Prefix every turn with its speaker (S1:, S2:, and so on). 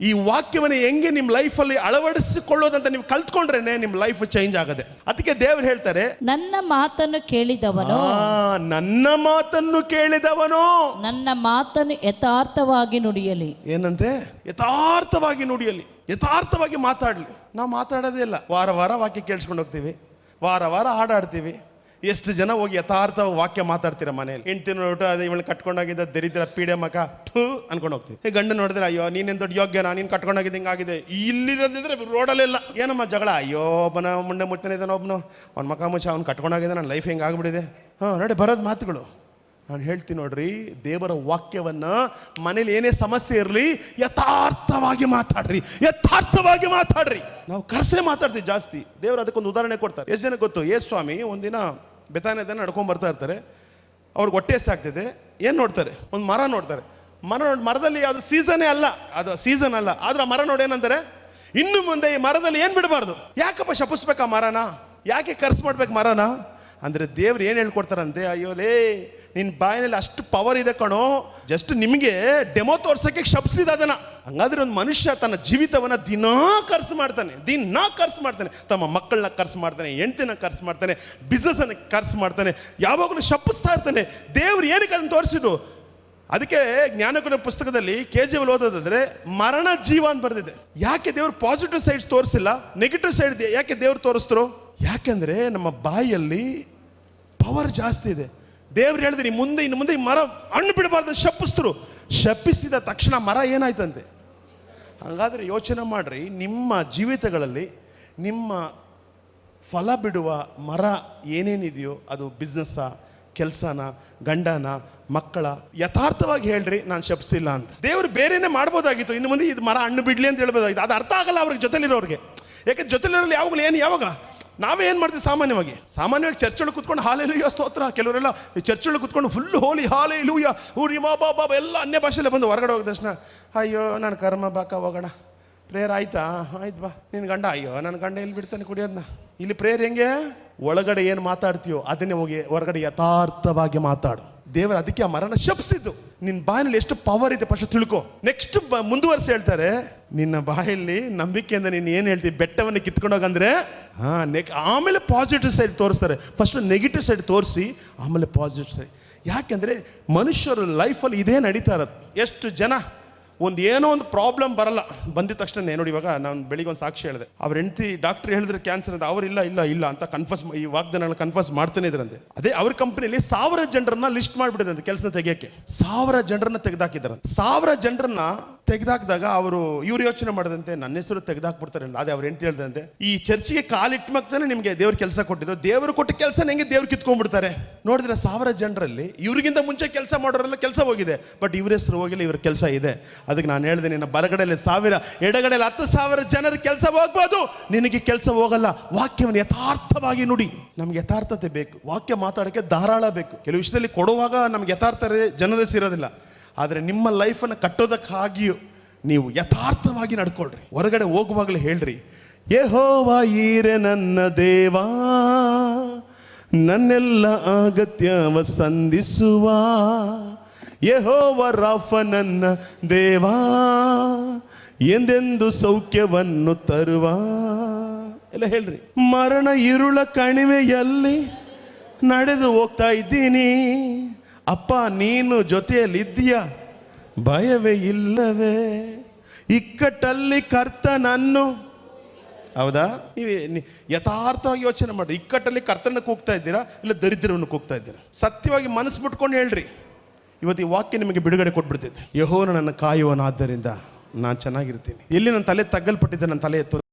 S1: ಈ ವಾಕ್ಯವನ್ನು ಹೆಂಗೆ ನಿಮ್ಮ ಲೈಫಲ್ಲಿ ಅಳವಡಿಸಿಕೊಳ್ಳೋದಂತ ನೀವು ಕಲ್ತ್ಕೊಂಡ್ರೇನೆ ನಿಮ್ಮ ಲೈಫ್ ಚೇಂಜ್ ಆಗದೆ. ಅದಕ್ಕೆ ದೇವರು ಹೇಳ್ತಾರೆ
S2: ನನ್ನ ಮಾತನ್ನು ಕೇಳಿದವನು.
S1: ನನ್ನ ಮಾತನ್ನು ಕೇಳಿದವನು.
S2: ನನ್ನ ಮಾತನ್ನು ಯಥಾರ್ಥವಾಗಿ ನುಡಿಯಲಿ.
S1: ಏನಂತೆ? ಯಥಾರ್ಥವಾಗಿ ನುಡಿಯಲಿ. ಯಥಾರ್ಥವಾಗಿ ಮಾತಾಡಲಿ. ನಾವು ಮಾತಾಡೋದೇ ಇಲ್ಲ. ವಾರ ವಾರ ವಾಕ್ಯ ಕೇಳಿಸ್ಕೊಂಡು ಹೋಗ್ತೀವಿ. ವಾರ ವಾರ ಹಾಡಾಡ್ತೀವಿ. ಎಷ್ಟು ಜನ ಹೋಗಿ ಯಥಾರ್ಥ ವಾಕ್ಯ ಮಾತಾಡ್ತೀರ ಮನೇಲಿ ಹೆಂಡ್ತಿ ನೋಡ್ಬಿಟ್ಟು ಅದೇ ಇವಳು ಕಟ್ಕೊಂಡೋಗಿದ್ದ ದರಿದ್ರ ಪೀಡೆ ಮಕ ಥೂ ಅನ್ಕೊಂಡು ಹೋಗ್ತೀವಿ ಈ ಗಂಡ ನೋಡಿದ್ರೆ, ಅಯ್ಯೋ ನೀನೇನು ದೊಡ್ಡ ಯೋಗ್ಯ ನಾ ನೀನು ಕಟ್ಕೊಂಡೋಗಿದ್ದು ಹಿಂಗಾಗಿದೆ. ಇಲ್ಲಿರೋದಿದ್ರೆ ರೋಡಲ್ಲೆಲ್ಲ ಏನಮ್ಮ ಜಗಳ? ಅಯ್ಯೋ, ಒಬ್ಬನ ಮುಂಡೆ ಮುಟ್ಟನೆ ಇದ್ದಾನೆ ಒಬ್ಬನು ಅವ್ನ ಮಕ ಮುಚ್ಚ ಅವ್ನು ಕಟ್ಕೊಂಡೋಗಿದೆ ನನ್ನ ಲೈಫ್ ಹೆಂಗೆ ಆಗ್ಬಿಟ್ಟಿದೆ? ಹಾಂ, ನೋಡಿ, ಬರೋದು ಮಾತುಗಳು. ನಾನು ಹೇಳ್ತೀನಿ ನೋಡ್ರಿ, ದೇವರ ವಾಕ್ಯವನ್ನು ಮನೇಲಿ ಏನೇ ಸಮಸ್ಯೆ ಇರಲಿ, ಯಥಾರ್ಥವಾಗಿ ಮಾತಾಡ್ರಿ. ಯಥಾರ್ಥವಾಗಿ ಮಾತಾಡ್ರಿ. ನಾವು ಕರ್ಸೆ ಮಾತಾಡ್ತೀವಿ ಜಾಸ್ತಿ. ದೇವರು ಅದಕ್ಕೊಂದು ಉದಾಹರಣೆ ಕೊಡ್ತಾರೆ. ಎಷ್ಟು ಜನ ಗೊತ್ತು? ಏ ಸ್ವಾಮಿ, ಒಂದಿನ ಬೆತಾನದ ನಡ್ಕೊಂಡು ಬರ್ತಾ ಇರ್ತಾರೆ. ಅವ್ರಿಗೆ ಹೊಟ್ಟೆ ಸಾಕ್ತಿದೆ ಏನು ನೋಡ್ತಾರೆ? ಒಂದು ಮರ ನೋಡ್ತಾರೆ. ಮರ ನೋಡಿ, ಮರದಲ್ಲಿ ಅದು ಸೀಸನೇ ಅಲ್ಲ. ಅದು ಸೀಸನ್ ಅಲ್ಲ. ಆದ್ರೆ ಆ ಮರ ನೋಡಿ ಏನಂತಾರೆ? ಇನ್ನು ಮುಂದೆ ಈ ಮರದಲ್ಲಿ ಏನು ಬಿಡಬಾರ್ದು? ಯಾಕಪ್ಪ ಶಪಿಸ್ಬೇಕು ಮರನ? ಯಾಕೆ ಖರ್ಚು ಮಾಡ್ಬೇಕು ಮರನ? ಅಂದ್ರೆ ದೇವ್ರು ಏನು ಹೇಳ್ಕೊಡ್ತಾರಂತೆ ಅಯ್ಯೋ ಲೇ ನಿನ್ನ ಬಾಯಿನಲ್ಲಿ ಅಷ್ಟು ಪವರ್ ಇದೆ ಕಣೋ. ಜಸ್ಟ್ ನಿಮಗೆ ಡೆಮೋ ತೋರ್ಸೋಕ್ಕೆ ಶಬ್ಸಿದ ಅದನ್ನು. ಹಂಗಾದ್ರೆ ಒಂದು ಮನುಷ್ಯ ತನ್ನ ಜೀವಿತವನ್ನು ದಿನಾ ಖರ್ಚು ಮಾಡ್ತಾನೆ, ದಿನಾ ಖರ್ಚು ಮಾಡ್ತಾನೆ. ತಮ್ಮ ಮಕ್ಕಳನ್ನ ಖರ್ಚು ಮಾಡ್ತಾನೆ, ಹೆಂಡತಿನ ಖರ್ಚು ಮಾಡ್ತಾನೆ ಬಿಸ್ನೆಸ್ಸನ್ನು ಖರ್ಚು ಮಾಡ್ತಾನೆ, ಯಾವಾಗಲೂ ಶಪಿಸ್ತಾ ಇರ್ತಾನೆ. ದೇವ್ರು ಏನಕ್ಕೆ ಅದನ್ನು ತೋರಿಸಿದ್ದು? ಅದಕ್ಕೆ ಜ್ಞಾನಗುಣ ಪುಸ್ತಕದಲ್ಲಿ ಕೆ ಜಿ ಓದೋದಾದ್ರೆ, ಮರಣ ಜೀವ ಅಂತ ಬರೆದಿದೆ. ಯಾಕೆ ದೇವ್ರು ಪಾಸಿಟಿವ್ ಸೈಡ್ಸ್ ತೋರಿಸಿಲ್ಲ ನೆಗೆಟಿವ್ ಸೈಡ್ ಯಾಕೆ ದೇವ್ರು ತೋರಿಸ್ತರು ಯಾಕೆಂದ್ರೆ ನಮ್ಮ ಬಾಯಲ್ಲಿ ಪವರ್ ಜಾಸ್ತಿ ಇದೆ. ದೇವ್ರು ಹೇಳಿದ್ರೆ ನೀ ಮುಂದೆ, ಇನ್ನು ಮುಂದೆ ಈ ಮರ ಹಣ್ಣು ಬಿಡಬಾರ್ದು, ಶಪಿಸ್ತರು. ಶಪಿಸಿದ ತಕ್ಷಣ ಮರ ಏನಾಯ್ತಂತೆ? ಹಾಗಾದ್ರೆ ಯೋಚನೆ ಮಾಡಿರಿ, ನಿಮ್ಮ ಜೀವಿತಗಳಲ್ಲಿ ನಿಮ್ಮ ಫಲ ಬಿಡುವ ಮರ ಏನೇನಿದೆಯೋ, ಅದು ಬಿಸ್ನೆಸ್ಸಾ ಕೆಲಸನ, ಗಂಡನ, ಮಕ್ಕಳ, ಯಥಾರ್ಥವಾಗಿ ಹೇಳ್ರಿ, ನಾನು ಶಪಿಸಿಲ್ಲ ಅಂತ. ದೇವರು ಬೇರೆನೇ ಮಾಡ್ಬೋದಾಗಿತ್ತು, ಇನ್ನು ಮುಂದೆ ಇದು ಮರ ಹಣ್ಣು ಬಿಡ್ಲಿ ಅಂತ ಹೇಳ್ಬೋದಾಗಿತ್ತು. ಅದು ಅರ್ಥ ಆಗಲ್ಲ ಅವ್ರಿಗೆ ಜೊತೆಲಿರೋರಿಗೆ. ಯಾಕೆ ಜೊತೆಲಿರೋರು ಯಾವಾಗಲೂ ಏನು, ಯಾವಾಗ? ನಾವೇ ಮಾಡ್ತೀವಿ ಸಾಮಾನ್ಯವಾಗಿ? ಸಾಮಾನ್ಯವಾಗಿ ಚರ್ಚೊಳಗೆ ಕೂತ್ಕೊಂಡು ಹಾಲೆ ಲೂಯ ಸ್ತೋತ್ರ. ಕೆಲವರೆಲ್ಲ ಈ ಚರ್ಚ್ ಒಳಗೆ ಕುತ್ಕೊಂಡು ಫುಲ್ ಹೋಲಿ ಹಾಲೆ ಲೂಯ ಊರಿ ಮಾ ಬಾ ಬಾಬಾ ಎಲ್ಲ ಅನ್ಯ ಭಾಷೆಲ್ಲೇ ಬಂದು ಹೊರಗಡೆ ಹೋಗಿದ ತಕ್ಷಣ ಅಯ್ಯೋ, ನಾನು ಕರ್ಮ ಬಾಕ ಹೋಗೋಣ. ಪ್ರೇಯರ್ ಆಯ್ತಾ? ಆಯ್ತು ಬಾ. ನಿನ್ನ ಗಂಡ, ಅಯ್ಯೋ ನನ್ನ ಗಂಡ ಎಲ್ಲಿ ಬಿಡ್ತಾನೆ ಕುಡಿಯೋದನ್ನ ಇಲ್ಲಿ ಪ್ರೇಯರ್ ಹೆಂಗೆ? ಒಳಗಡೆ ಏನು ಮಾತಾಡ್ತೀಯೋ ಅದನ್ನೇ ಹೋಗಿ ಹೊರಗಡೆ ಯಥಾರ್ಥವಾಗಿ ಮಾತಾಡು. ದೇವರು ಅದಕ್ಕೆ ಆ ಮರಣ ಶಪಿಸಿದ್ದು ನಿನ್ನ ಬಾಯಲ್ಲಿ ಎಷ್ಟು ಪವರ್ ಇದೆ ಫಸ್ಟ್ ತಿಳ್ಕೊ. ನೆಕ್ಸ್ಟ್ ಮುಂದುವರಿಸಿ ಹೇಳ್ತಾರೆ, ನಿನ್ನ ಬಾಯಲ್ಲಿ ನಂಬಿಕೆಯಿಂದ ನೀನು ಏನು ಹೇಳ್ತೀವಿ ಬೆಟ್ಟವನ್ನು ಕಿತ್ಕೊಂಡೋಗಂದ್ರೆ ಹಾಂ ನೆಕ್ ಆಮೇಲೆ ಪಾಸಿಟಿವ್ ಸೈಡ್ ತೋರಿಸ್ತಾರೆ. ಫಸ್ಟ್ ನೆಗೆಟಿವ್ ಸೈಡ್ ತೋರಿಸಿ, ಆಮೇಲೆ ಪಾಸಿಟಿವ್ ಸೈಡ್ ಯಾಕೆಂದರೆ ಮನುಷ್ಯರು ಲೈಫಲ್ಲಿ ಇದೇ ನಡೀತಾ ಇರೋದು. ಎಷ್ಟು ಜನ ಒಂದು ಏನೋ ಒಂದು ಪ್ರಾಬ್ಲಮ್ ಬರಲ್ಲ. ಬಂದಿದ ತಕ್ಷಣ ನೋಡಿ ಇವಾಗ ನಾನು ಬೆಳಿಗ್ಗೆ ಒಂದು ಸಾಕ್ಷಿ ಹೇಳಿದೆ. ಅವ್ರ ಹೆಂಡತಿ ಡಾಕ್ಟರ್ ಹೇಳಿದ್ರೆ ಕ್ಯಾನ್ಸರ್ ಅಂತ, ಅವ್ರು ಇಲ್ಲ ಇಲ್ಲ ಇಲ್ಲ ಅಂತ ಕನ್ಫರ್ಸ್ ಈ ವಾಗ್ದಾನ ಕನ್ಫರ್ಸ್ ಮಾಡ್ತಾನೆ ಇದ್ರಂತೆ ಅದೇ. ಅವ್ರ ಕಂಪನಿಯಲ್ಲಿ ಸಾವಿರ ಜನರನ್ನ ಲಿಸ್ಟ್ ಮಾಡಿಬಿಟ್ಟಿದ್ರಂತೆ ಕೆಲಸ ತೆಗಿಯಕ್ಕೆ. ಸಾವಿರ ಜನರನ್ನ ತೆಗೆದಾಕಿದ್ರಂತೆ ಸಾವಿರ ಜನರನ್ನ ತೆಗೆದಾಕಿದಾಗ ಅವರು ಇವ್ರು ಯೋಚನೆ ಮಾಡದಂತೆ, ನನ್ನ ಹೆಸರು ತೆಗೆದಾಕ್ಬಿಡ್ತಾರೆ ಅದೇ. ಅವ್ರ ಹೆಂಡತಿ ಹೇಳ್ದಂತೆ ಈ ಚರ್ಚಿಗೆ ಕಾಲಿಟ್ಟು ಮಕ್ತಾನೆ ನಿಮಗೆ ದೇವ್ರ ಕೆಲಸ ಕೊಟ್ಟಿದ್ದು. ದೇವರು ಕೊಟ್ಟ ಕೆಲಸ ಹೆಂಗೆ ದೇವ್ರು ಕಿತ್ಕೊಂಡ್ಬಿಡ್ತಾರೆ? ನೋಡಿದ್ರೆ ಸಾವಿರ ಜನರಲ್ಲಿ ಇವ್ರಿಗಿಂತ ಮುಂಚೆ ಕೆಲಸ ಮಾಡೋರೆಲ್ಲ ಕೆಲಸ ಹೋಗಿದೆ. ಬಟ್ ಇವ್ರ ಹೆಸರು ಹೋಗಿಲ್ಲ, ಇವ್ರ ಕೆಲಸ ಇದೆ. ಅದಕ್ಕೆ ನಾನು ಹೇಳಿದೆ, ನಿನ್ನ ಬರಗಡೆಯಲ್ಲಿ ಸಾವಿರ, ಎಡಗಡೆಯಲ್ಲಿ ಹತ್ತು ಸಾವಿರ ಜನರ ಕೆಲಸ ಹೋಗ್ಬೋದು. ನಿನಗೆ ಕೆಲಸ ಹೋಗಲ್ಲ. ವಾಕ್ಯವನ್ನು ಯಥಾರ್ಥವಾಗಿ ನುಡಿ. ನಮ್ಗೆ ಯಥಾರ್ಥತೆ ಬೇಕು. ವಾಕ್ಯ ಮಾತಾಡೋಕ್ಕೆ ಧಾರಾಳ ಬೇಕು. ಕೆಲವು ವಿಷಯದಲ್ಲಿ ಕೊಡುವಾಗ ನಮ್ಗೆ ಯಥಾರ್ಥ ಜನರೇ ಸಿರೋದಿಲ್ಲ. ಆದರೆ ನಿಮ್ಮ ಲೈಫನ್ನು ಕಟ್ಟೋದಕ್ಕಾಗಿಯೂ ನೀವು ಯಥಾರ್ಥವಾಗಿ ನಡ್ಕೊಳ್ರಿ. ಹೊರಗಡೆ ಹೋಗುವಾಗಲೇ ಹೇಳ್ರಿ, ಯಹೋವಾ ಈರೆ ನನ್ನ ದೇವಾ, ನನ್ನೆಲ್ಲ ಅಗತ್ಯವ ಸಂಧಿಸುವ ಯೆಹೋವ ರಾಫ ನನ್ನ ದೇವಾ ಎಂದೆಂದು ಸೌಖ್ಯವನ್ನು ತರುವ. ಎಲ್ಲ ಹೇಳ್ರಿ. ಮರಣ ಇರುಳ ಕಣಿವೆಯಲ್ಲಿ ನಡೆದು ಹೋಗ್ತಾ ಇದ್ದೀನಿ. ಅಪ್ಪ ನೀನು ಜೊತೆಯಲ್ಲಿದ್ದೀಯ? ಭಯವೇ ಇಲ್ಲವೇ? ಇಕ್ಕಟ್ಟಲ್ಲಿ ಕರ್ತನನ್ನು. ಹೌದಾ? ನೀವು ಯಥಾರ್ಥವಾಗಿ ಯೋಚನೆ ಮಾಡ್ರಿ. ಇಕ್ಕಟ್ಟಲ್ಲಿ ಕರ್ತನ ಕೂಗ್ತಾ ಇದ್ದೀರಾ? ಇಲ್ಲ ದರಿದ್ರವನ್ನು ಕೂಗ್ತಾ ಇದ್ದೀರಾ? ಸತ್ಯವಾಗಿ ಮನಸ್ಸು ಬಿಟ್ಕೊಂಡು ಹೇಳ್ರಿ. ಇವತ್ತು ಈ ವಾಕ್ಯ ನಿಮಗೆ ಬಿಡುಗಡೆ ಕೊಟ್ಬಿಡ್ತಿದ್ದೆ ಯಹೋನ ನನ್ನ ಕಾಯುವನಾದ್ದರಿಂದ ನಾನು ಚೆನ್ನಾಗಿರ್ತೀನಿ. ಎಲ್ಲಿ ನನ್ನ ತಲೆ ತಗ್ಗಲ್ಪಟ್ಟಿದ್ದೆ ನನ್ನ ತಲೆ ಎತ್ತು